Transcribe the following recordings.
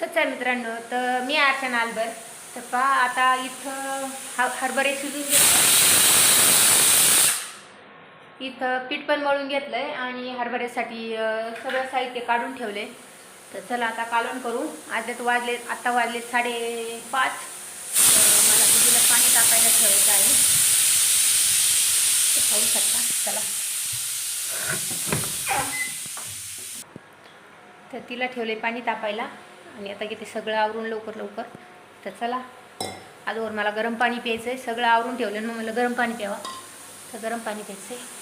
सच्चा मित्रांनो. तर मी अर्चना आलबर तर पहा आता इथं हा हरभरे शिजून घेतलं. इथं पीठ पण मळून घेतलं आहे आणि हरभऱ्यासाठी सगळं साहित्य काढून ठेवले तर चला आता कालवण करू. तर वाजले आत्ता वाजले साडेपाच. तर मला दिदीला पाणी टाकायला ठेवायचं आहे. तर पाहू शकता. चला. तर तिला ठेवले पाणी तापायला. आणि आता किती सगळं आवरून लवकर लवकर. तर चला. आजवर मला गरम पाणी प्यायचं आहे सगळं आवरून ठेवलं मग मला गरम पाणी प्यावा. तर गरम पाणी प्यायचं आहे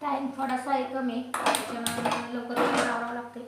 टाईम थोडासा आहे कमी त्याच्यामुळे लवकर लवकर आवरावं लागते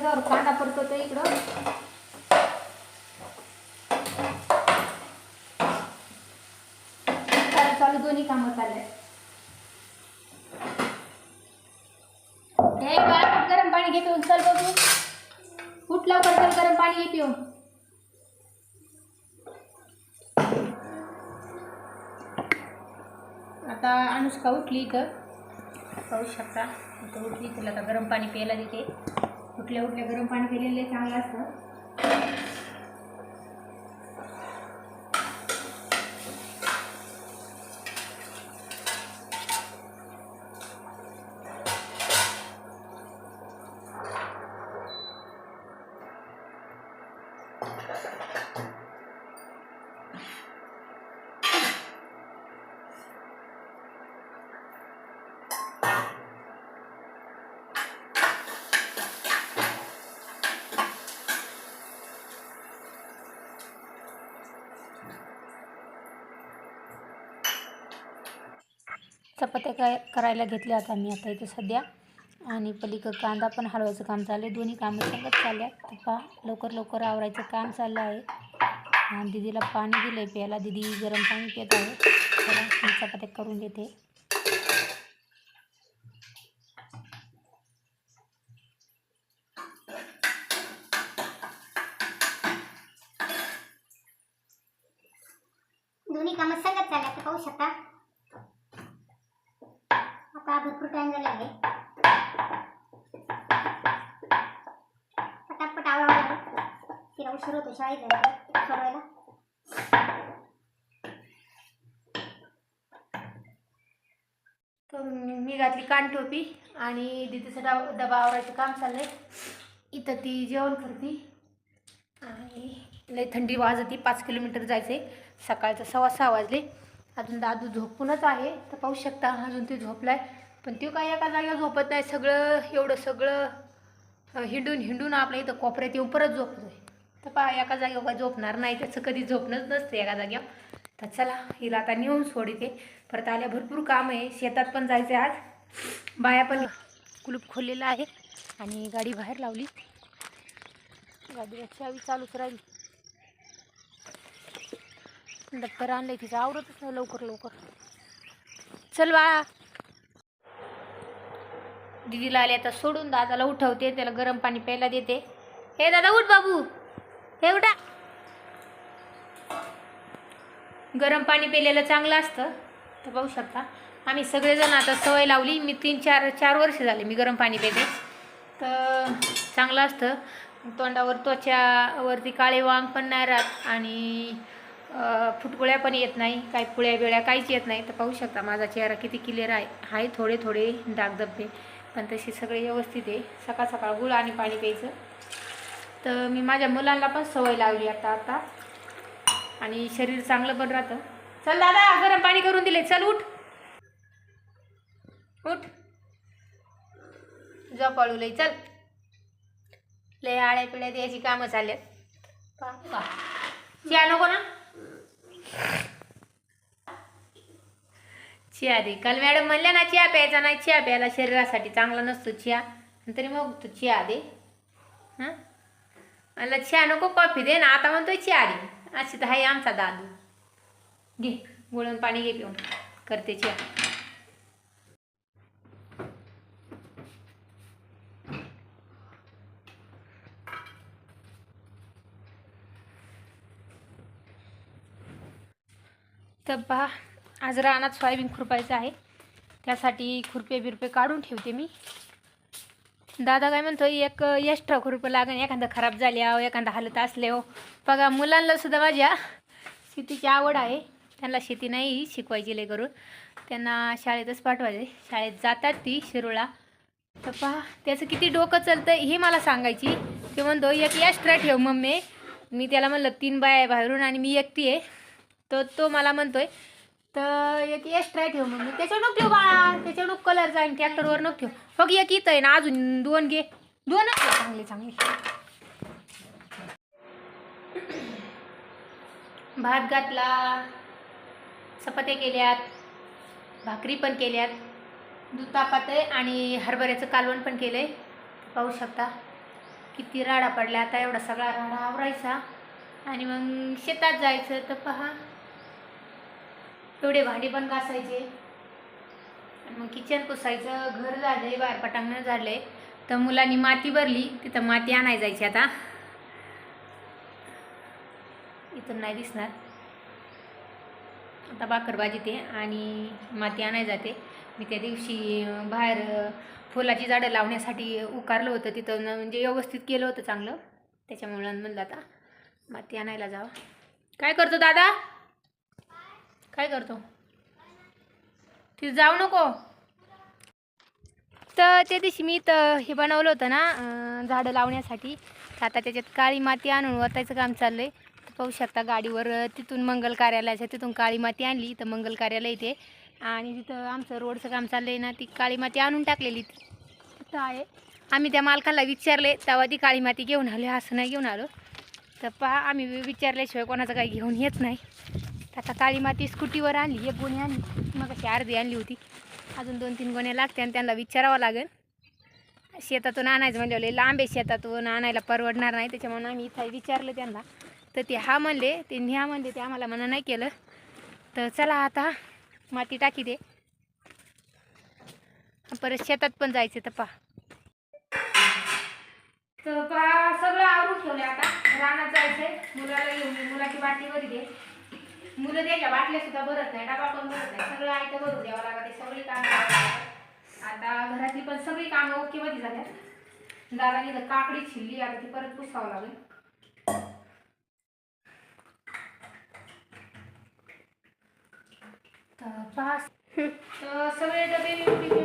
त्याच्यावर कांदा पडतो इकडं. चालू दोन्ही कामं चालले. हे गरम पाणी घे पिऊन चल बघू. उठ लवकर चल गरम पाणी घे पिऊन. आता अनुष्का उठली इथं. पाहू शकता. इथं उठली तिला आता गरम पाणी प्यायला देते. उठल्या उठल्या गरम पाणी केलेले चांगलं असतं. चपात्या काय करायला घेतल्या आता मी आता इथे सध्या. आणि पलीकडं कांदा पण हलवायचं काम चाललं आहे. दोन्ही कामं संगत चालल्या आहेत. पहा लवकर लवकर आवरायचं काम चाललं आहे. आणि दिदीला पाणी दिलं आहे प्यायला. दिदी गरम पाणी पित आहे. चला मी चपात्या करून देते दोन्ही कामं संगत झाल्या तर पाहू शकता आता भरपूर टाइम झाला आहे पटापट आवडावं लागेल तिला उशीर शाळेत तर मी घातली कानटोपी आणि दिदीचं डबा डबा आवरायचं काम चाललंय. इथं ती जेवण करते. आणि लई थंडी वाजती पाच किलोमीटर जायचं आहे सकाळचं सव्वा सहा वाजले. अजून दादू झोपूनच आहे तर पाहू शकता अजून ते झोपलाय. पण तो काय एका जागेवर झोपत नाही सगळं एवढं सगळं हिंडून हिंडून आपल्या इथं कोपऱ्यात येऊन परत झोपतोय. तर पहा एका जागेवर काय झोपणार नाही त्याचं कधी झोपणंच नसतं एका जागेवर तर चला हिला आता नेऊन सोडते. परत आल्या भरपूर काम आहे. शेतात पण जायचं आहे आज. बाया पण कुलूप खोललेलं आहे आणि गाडी बाहेर लावली. गाडीला चावी चालूच राहिली. दप्तर आणलं तिचं आवडतच नाही लवकर लवकर. चल बाळा. दिदीला आले आता सोडून दादाला उठवते त्याला गरम पाणी प्यायला देते. हे दादा उठ बाबू. हे उठा. गरम पाणी पिलेलं चांगलं असतं. तर पाहू शकता आम्ही सगळेजण आता सवय लावली. मी तीन चार चार वर्ष झाले मी गरम पाणी पिते. तर चांगलं असतं. तोंडावर त्वचावरती काळे वांग पण नाही राहत आणि फुटकुळ्या पण येत नाही. काही पुळ्या बिळ्या काहीच येत नाही. तर पाहू शकता माझा चेहरा किती क्लिअर आहे. आहे थोडे थोडे डागधब्बे पण तशी सगळे व्यवस्थित आहे. सकाळ सकाळ गुळ आणि पाणी प्यायचं. तर मी माझ्या मुलांना पण सवय लावली आता आता. आणि शरीर चांगलं पण राहतं. चल दादा गरम पाणी करून दिले चल उठ. उठ. जपाळू पळू लई. चल. लय आळ्या पिळ्या द्यायची कामं चालल्यात पा चिया नको ना? चिया दे. काल मॅडम म्हणल्या ना चिया प्यायचा नाही. चिया प्यायला शरीरासाठी चांगला नसतो चिया. आणि तरी मग तू चिया दे. हां? मला चहा नको कॉफी दे ना आता म्हणतोय चहा दे अशी तर आहे आमचा दादू. घे गुळून पाणी घे पिऊन करते चहा. तर पहा आज रानात सोयाबीन खुरपायचं आहे. त्यासाठी खुरपे बिरपे काढून ठेवते मी. दादा काय म्हणतो एक एक्स्ट्रा रुपये लागेल एखादं खराब झाले हो एखादा हालत असले हो बघा मुलांना सुद्धा माझ्या शेतीची आवड आहे. त्यांना शेती नाही शिकवायची लय करून. त्यांना शाळेतच पाठवायचे. शाळेत जातात ती शिरोळा तर पहा त्याचं किती डोकं चालतं हे मला सांगायची. ते म्हणतो एक एक्स्ट्रा ठेव मम्मी. मी त्याला म्हणलं तीन बाय बाहेरून आणि मी एकटी आहे. तर तो मला म्हणतोय तर एक एक्स्ट्रा ठेव मग त्याच्यावर नको ठेव बाळा. त्याच्यावर नको कलर जाईन ट्रॅक्टरवर नको ठेव. फक्त एक इथं आहे ना अजून दोन घे. दोनच घे चांगले चांगले. भात घातला. चपात्या केल्यात. भाकरी पण केल्यात. दूध तापात आहे आणि हरभऱ्याचं कालवण पण केलं आहे पाहू शकता. किती राडा पडला आता एवढा सगळा राडा आवरायचा. आणि मग शेतात जायचं तर पहा. एवढे भांडी पण घासायचे. मग किचन पुसायचं घर झालंय बाहेर पटांगण झालंय. तर मुलांनी माती भरली तिथं माती आणाय जायची आता. इथून नाही दिसणार. आता बाकरबाजी ते आणि माती आणाय जाते. मी त्या दिवशी बाहेर फुलाची झाडं लावण्यासाठी उकारलं होतं. तिथं म्हणजे व्यवस्थित केलं होतं चांगलं. त्याच्यामुळं म्हणलं आता माती आणायला जावं. काय करतो दादा? काय करतो? तिथं जाऊ नको. तर त्या दिवशी मी तर हे बनवलं होतं ना झाडं लावण्यासाठी. तर आता त्याच्यात काळी माती आणून वतायचं काम चाललं आहे पाहू शकता गाडीवर तिथून मंगल कार्यालयाच्या तिथून काळी माती आणली. तर मंगल कार्यालय इथे. आणि तिथं आमचं रोडचं काम चाललं आहे ना ती काळी माती आणून टाकलेली. तिथं आहे. आम्ही त्या मालकाला विचारले तेव्हा ती काळी माती घेऊन आलो असं नाही घेऊन आलो. तर पहा आम्ही विचारल्याशिवाय कोणाचं काही घेऊन येत नाही. आता काळी माती स्कूटीवर आणली एक गोणी आणली मग अशी अर्धी आणली होती. अजून दोन तीन गोण्या लागते आणि त्यांना विचारावं लागेल. शेतातून आणायचं म्हणले लय लांब आहे शेतातून आणायला परवडणार नाही. त्याच्यामुळे आम्ही इथं विचारलं त्यांना. तर ते हा म्हणले ते न्या म्हणले ते आम्हाला मना नाही केलं. तर चला आता माती टाकी दे. परत शेतात पण जायचं तर पहा तर सगळं आवरून ठेवलं आता. रानात जायचंय. मुलाला घेऊन मुलाची बाटी वगैरे मुलं त्याच्या बाटल्या सुद्धा भरत नाही डबा पण भरत नाही. सगळं आयतं भरून द्यावं लागते सगळी कामं आता घरातली पण सगळी कामं ओके मध्ये झाल्यात दादाने तर काकडी छिल्ली आता ती परत पुसावं लागेल. तर सगळे डबे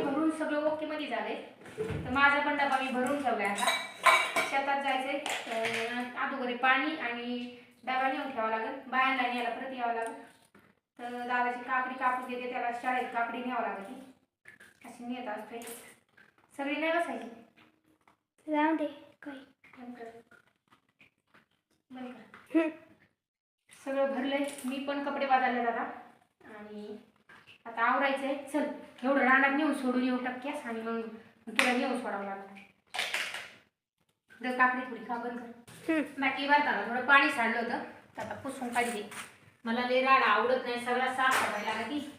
भरून सगळं ओके मध्ये झाले. तर माझा पण डबा मी भरून ठेवलाय आता. शेतात जायचंय. तर अगोदर पाणी आणि डबा नेऊन ठेवावा लागेल. बायांना न्यायला परत यावं लागेल. तर दादाची काकडी कापून देते त्याला शाळेत काकडी न्यावं लागते. अशी नेत असते. सगळी नाही बसायची. जाऊ दे काही. सगळं भरलंय. मी पण कपडे बदलले दादा. आणि आता आवरायचंय. चल एवढं रानात नेऊन सोडून येऊ टक्क्यास आणि मग तुला नेऊन सोडावं लागतं जर काकडी थोडी का. बंद कर बाटली भरताना थोडं पाणी सांडलं होतं. तर आता पुसून काढली. मला लय राडा आवडत नाही सगळा साफसफाई लागती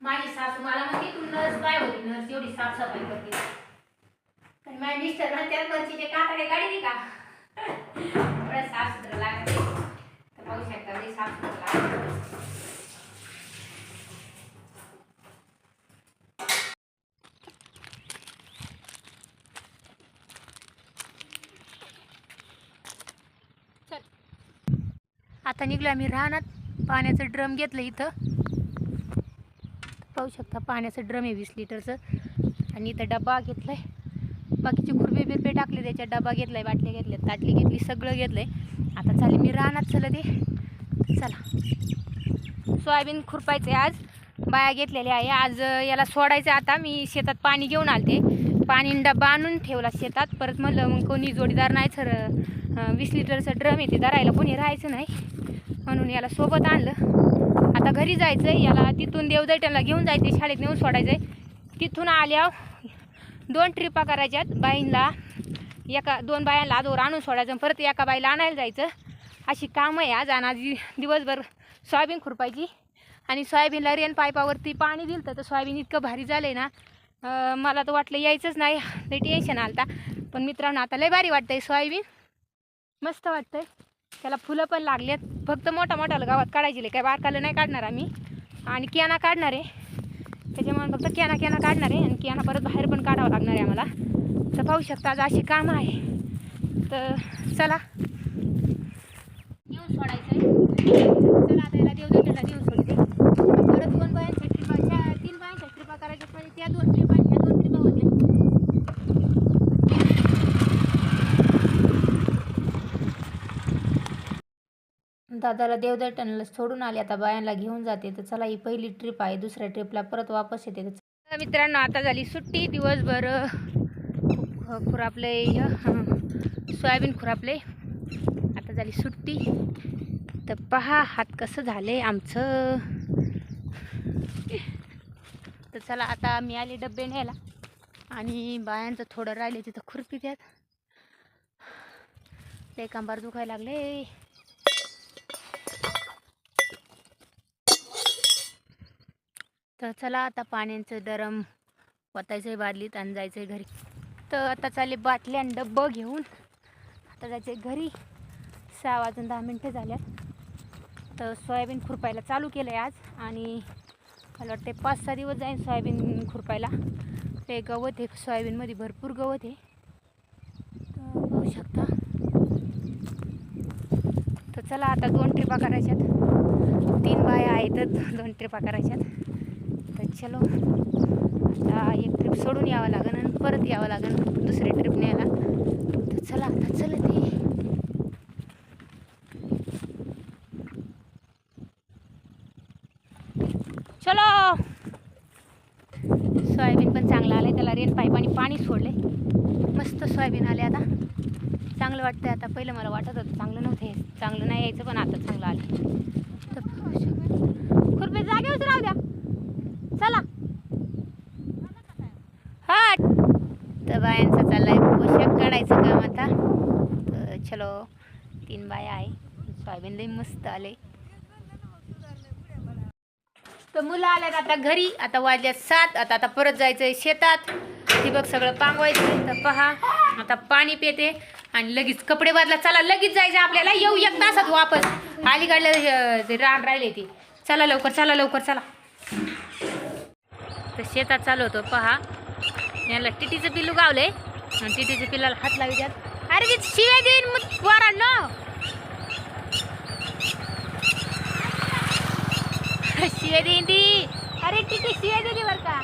माझी सासू मला म्हणते तू नर्स काय होती नर्स एवढी साफसफाई करते. आणि माझ्या मिस्टर ना त्याच वर्षीचे कातडे काढली का? एवढं साफसुथरं लागते. तर पाहू शकता साफसुथरं लागते. आता निघलो आम्ही राहणार पाण्याचं ड्रम घेतलं इथं. पाहू शकता पाण्याचं ड्रम आहे वीस लिटरचं. आणि इथं डबा घेतलाय. बाकीचे खुरपे बिरपे टाकले त्याच्यात डबा घेतलाय बाटल्या घेतल्या ताटली घेतली सगळं घेतलंय. आता चालेल मी राहणार चला ते चला. सोयाबीन खुरपायचं आहे आज. बाया घेतलेल्या आहे. आज याला सोडायचं आहे आता. मी शेतात पाणी घेऊन आलते. पाणी डब्बा आणून ठेवला शेतात. परत म्हणलं मग कोणी जोडीदार नाही सर वीस लिटरचं ड्रम येते धरायला कोणी राहायचं नाही. म्हणून याला सोबत आणलं. आता घरी जायचं आहे याला तिथून देवदैट्याला घेऊन जायचं शाळेत नेऊन सोडायचं आहे तिथून आल्यावर दोन ट्रिपा करायच्यात. बाईंना एका दोन बायांना आदोर आणून सोडायचं परत एका बाईला आणायला जायचं. अशी कामं आहे आज आणि आज दिवसभर सोयाबीन खुरपायची. आणि सोयाबीनला रेन पाईपावरती पाणी दिलं तर सोयाबीन इतकं भारी झालं आहे ना मला तर वाटलं यायचंच नाही. ते टेन्शन आलता. पण मित्रांनो आता लय भारी वाटतंय सोयाबीन. मस्त वाटतंय. त्याला फुलं पण लागलेत. फक्त मोठा मोठ्याला गावात काढायची काय बारकालं नाही काढणार आम्ही. आणि कियाना काढणार आहे. त्याच्यामुळे फक्त कियाना कियाना काढणार आहे. आणि कियाना परत बाहेर पण काढावं लागणार आहे आम्हाला. तर पाहू शकता आज अशी कामं आहे. तर चला. येऊन सोडायचं आहे चला आता याला देव देवला नेऊन सोडते. परत दोन बायांच्या ट्रिपा तीन बायांच्या ट्रिपा करायच्या म्हणजे त्या दोन दादाला देवदर्शनाला सोडून आले. आता बायांना घेऊन जाते. तर चला ही पहिली ट्रिप आहे. दुसऱ्या ट्रिपला परत वापस येते. तर मित्रांनो आता झाली सुट्टी दिवसभर. खुरापले य- सोयाबीन खुरापले आता झाली सुट्टी. तर पहा हात कसं झाले आमचं. तर चला आता मी आले डबे न्यायला. आणि बायांचं थोडं राहिले तिथं खुरपी त्यात ते कंबार दुखायला लागले. तर चला आता पाण्याचं गरम वतायचं आहे बादलीत आणि जायचं आहे घरी. तर आता चालले बाटल्या आणि डब्बं घेऊन. आता जायचं आहे घरी. सहा वाजून दहा मिनटं झाल्यात. तर सोयाबीन खुरपायला चालू केलं आहे आज आणि मला वाटते पाच सहा दिवस जाईन सोयाबीन खुरपायला. ते गवत आहे सोयाबीनमध्ये भरपूर गवत आहे. तर बघू शकता. तर चला आता दोन ट्रिपा करायच्यात. तीन बाया आहेत दोन ट्रिपा करायच्यात. तर चलो. आता एक ट्रिप सोडून यावं लागेल आणि परत यावं लागेल. दुसरी ट्रिप न्यायला. तर चला आता चला ते चलो. सोयाबीन पण चांगलं आलं आहे त्याला रेन पाईपाने पाणी सोडले. मस्त सोयाबीन आले आता. चांगलं वाटतंय आता. पहिलं मला वाटत होतं चांगलं नव्हतं चांगलं नाही यायचं पण आता चांगलं आलं तर खुरपे जागेवरच राहू द्या चला हा तर बायांचा चाललाय पोशाख काढायचं काम आता तर चलो तीन बाया आहे. सोयाबीन लई मस्त आले. तर मुलं आल्यात आता घरी. आता वाजल्यात सात. आता आता परत जायचंय शेतात. ठिबक सगळं पांगवायचं तर पहा आता पाणी पिते. आणि लगेच कपडे बदला. चला लगेच जायचं आपल्याला. येऊ एक तासात वापस. अलीकडलं ते रान राहिले ते. चला लवकर चला लवकर चला. तर शेतात चालू होतो. पहा. याला टिटीचं पिल्लू गावलंय. आणि टिटीच्या पिल्लाला हात लावी द्यात. अरे ते शिवाय देईन मग पोरांनो. ती. अरे टिटी शिवाय दे बर का?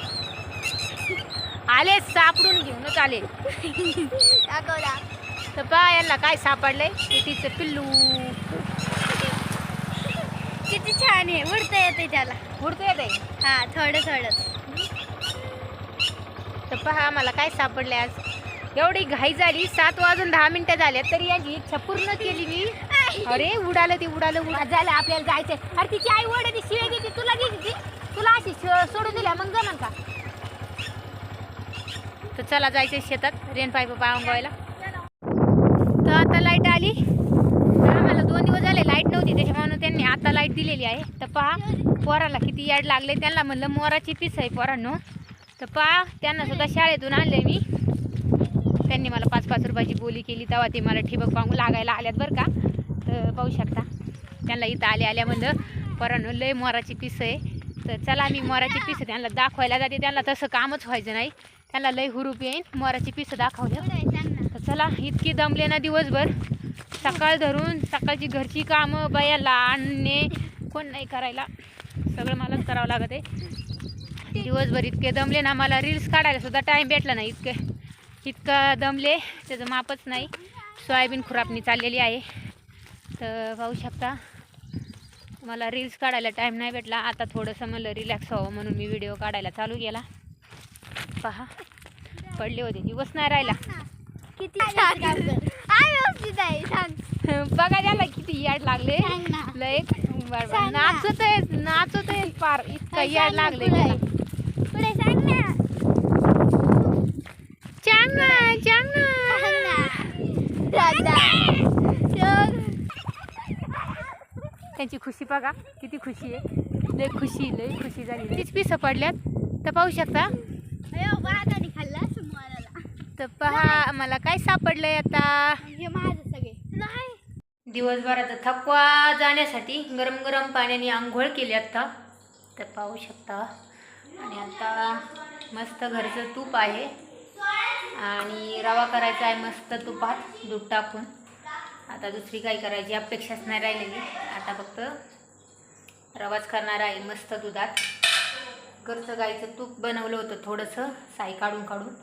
आले सापडून घेऊनच आले. दाखवला. तर पहा यांना काय सापडलंय? टिटीचं पिल्लू. किती छान आहे. उडता येते त्याला. उडतो येते हा थोडं थोडंच. तर पहा आम्हाला काय सापडले आज. एवढी घाई झाली सात वाजून दहा मिनिटं झाल्या तरी यांची इच्छा पूर्ण केली मी. अरे उडालं ते उडालं उडा झालं आपल्याला जायचंय. अरे तिची आई ओढ ती शिवाय देते तुला ती? तुला अशी श- सोडून दिल्या मग जमन का? तर चला जायचंय शेतात रेन पाईप पांगवायला. तर आता लाइट आली. तर आम्हाला दोन दिवस झाले लाइट नव्हती त्याच्यामुळे त्यांनी आता लाइट दिलेली आहे. तर पहा पोराला किती याड लागले त्यांना म्हणलं मोराची पीस आहे पोरांनो. तर पहा त्यांना सुद्धा शाळेतून आणले मी. त्यांनी मला पाच पाच रुपयाची बोली केली तेव्हा ते मला ठिबक पांगू लागायला आल्यात बरं का. तर पाहू शकता. त्यांना इथं आले आल्या म्हणलं पोरांनो लय मोराची पीस आहे. तर चला मी मोराची पिसं त्यांना दाखवायला जाते. त्यांना तसं कामच व्हायचं नाही. त्यांना लय हुरूप येईन. मोराची पीस दाखवलं. तर चला इतकी दमले ना दिवसभर. सकाळ धरून सकाळची घरची कामं बायाला आणणे कोण नाही करायला. सगळं मलाच करावं लागत आहे. दिवसभर इतके दमले ना मला. रील्स काढायला सुद्धा टाईम भेटला नाही इतके. इतकं दमले. त्याचं मापच नाही. सोयाबीन खुरापणी चाललेली आहे. तर पाहू शकता मला रील्स काढायला टाईम नाही भेटला. आता थोडंसं म्हणलं रिलॅक्स व्हावं म्हणून मी व्हिडिओ काढायला चालू केला. पहा पडले होते. दिवस नाही राहिला. किती बघा त्याला किती याड लागले. नाचत आहे नाचत आहे फार. इतकं याड लागले पुढे. सांग ना. सांग ना सांग सांग ना ना सांग ना सांग. त्यांची खुशी बघा किती खुशी आहे. लय खुशी लय खुशी झाली. तीच पिसं पडल्यात. तर पाहू शकता. तर पहा मला काय सापडलंय आता? हे माझं सगळे. नाही. दिवसभराचा थकवा जाण्यासाठी गरम गरम पाण्याने आंघोळ केली आता. तर पाहू शकता. आणि आता मस्त घरचं तूप आहे. आणि रवा करायचा आहे मस्त तुपात दूध टाकून. आता दुसरी काही करायची? अपेक्षाच नाही राहिलेली आता फक्त रवाच करणार आहे मस्त दुधात. घरचं गाईचं तूप बनवलं होतं थोडंसं साई काढून काढून.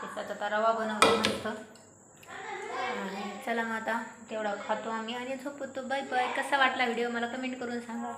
त्याच्यात आता रवा बनवतो मस्त. आणि चला मग आता तेवढा खातो आम्ही आणि झोपतो. Bye bye. कसा वाटला व्हिडिओ? मला कमेंट करून सांगा.